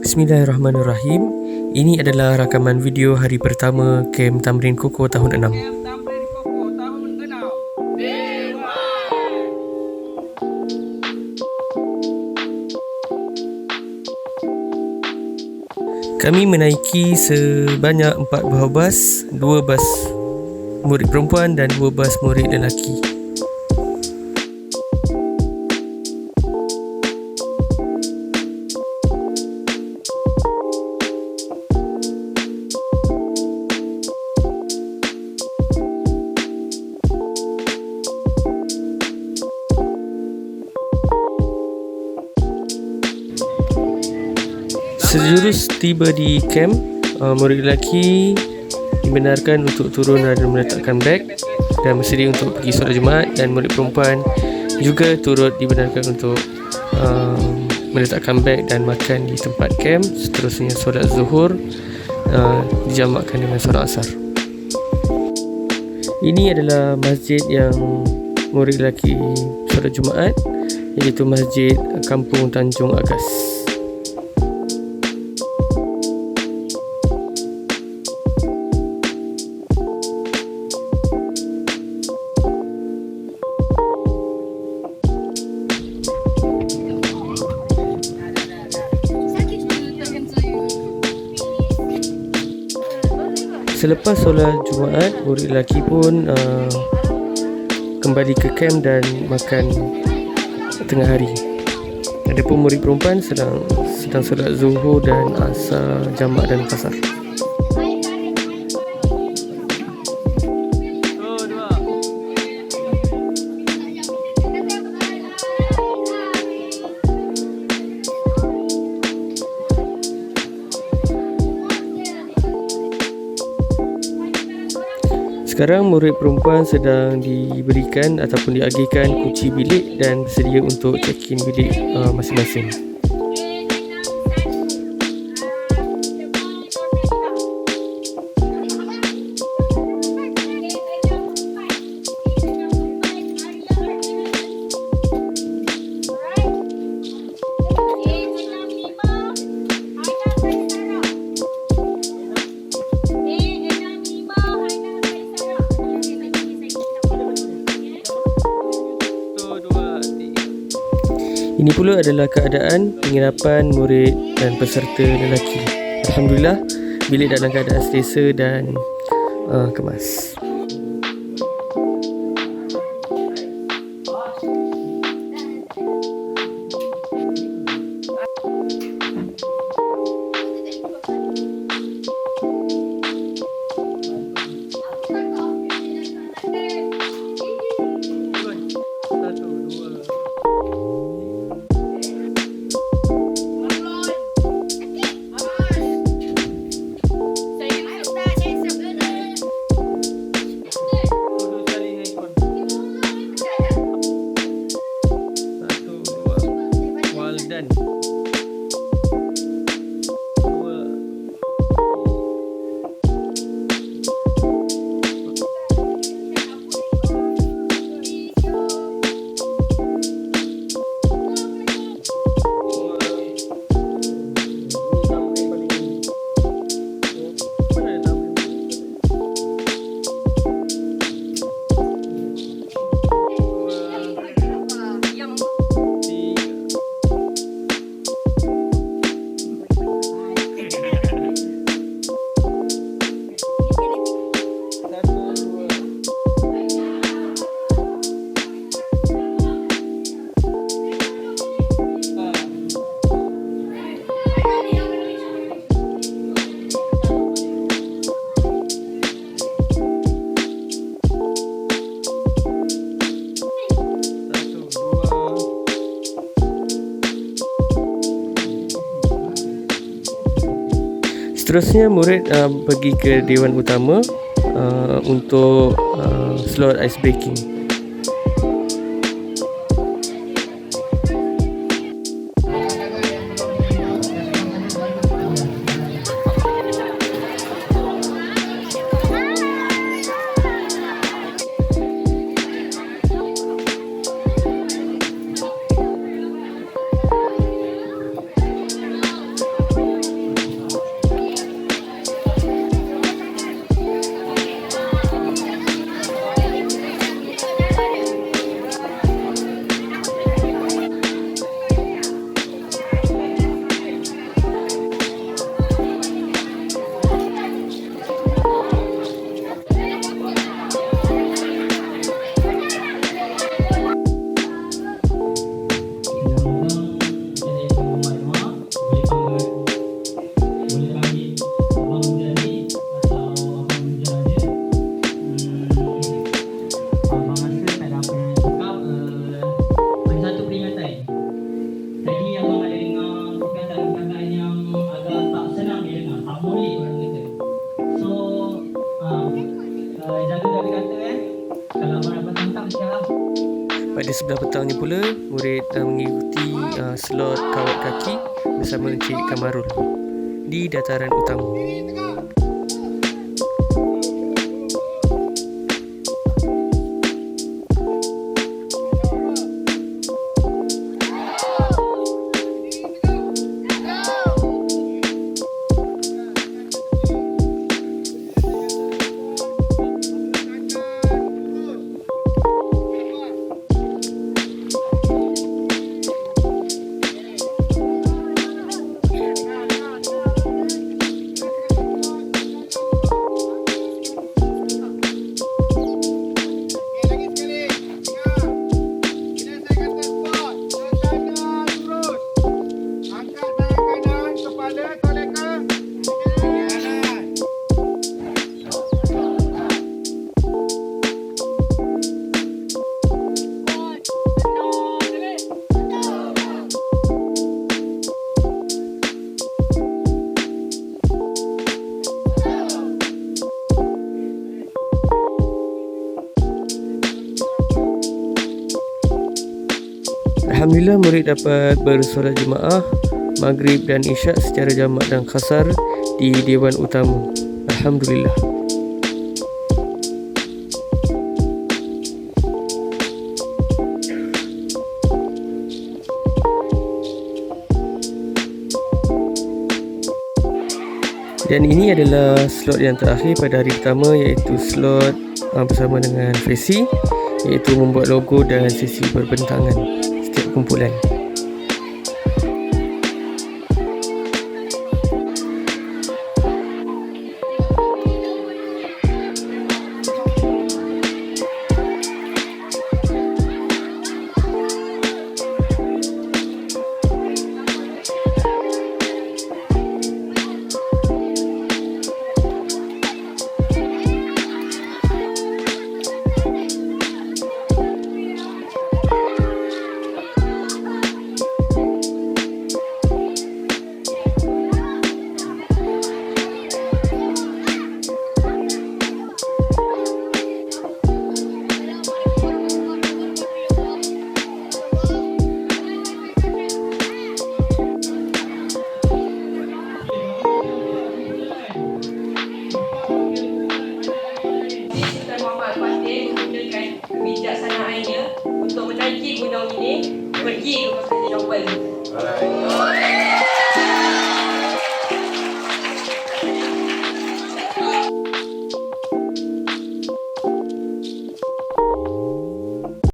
Bismillahirrahmanirrahim. Ini adalah rakaman video hari pertama Kem Tamrin Koko tahun 6. Tamrin Koko tahun enam. Kami menaiki sebanyak 4 buah bas, 2 bas murid perempuan dan 2 bas murid lelaki. Sejurus tiba di camp, uh, murid lelaki dibenarkan untuk turun dan meletakkan beg dan bersedia untuk pergi solat Jumaat dan murid perempuan juga turut dibenarkan untuk uh, meletakkan beg dan makan di tempat camp seterusnya solat zuhur uh, dijamakkan dengan solat asar ini adalah masjid yang murid lelaki solat Jumaat iaitu Masjid Kampung Tanjung Agas. Selepas solat Jumaat, murid lelaki pun uh, kembali ke camp dan makan tengah hari. Adapun murid perempuan sedang sedang solat zuhur dan asar jamak dan pasar. Sekarang murid perempuan sedang diberikan ataupun diagihkan kunci bilik dan bersedia untuk check-in bilik uh, masing-masing. Ini pula adalah keadaan penginapan murid dan peserta lelaki. Alhamdulillah, bilik dalam keadaan selesa dan uh, kemas. Seterusnya murid uh, pergi ke dewan utama uh, untuk uh, slot ice breaking. Pada sebelah petangnya pula, murid uh, mengikuti uh, slot kawat kaki bersama Encik Kamarul di dataran utama. Alhamdulillah murid dapat bersolat jemaah Maghrib dan Isyak secara jamak dan khasar di Dewan Utama. Alhamdulillah. Dan ini adalah slot yang terakhir pada hari pertama iaitu slot uh, bersama dengan Fesi iaitu membuat logo dan sesi berbentangan kumpulan. Menggunakan kebijaksanaannya untuk menaiki gunung ini pergi ke Konstantinopel.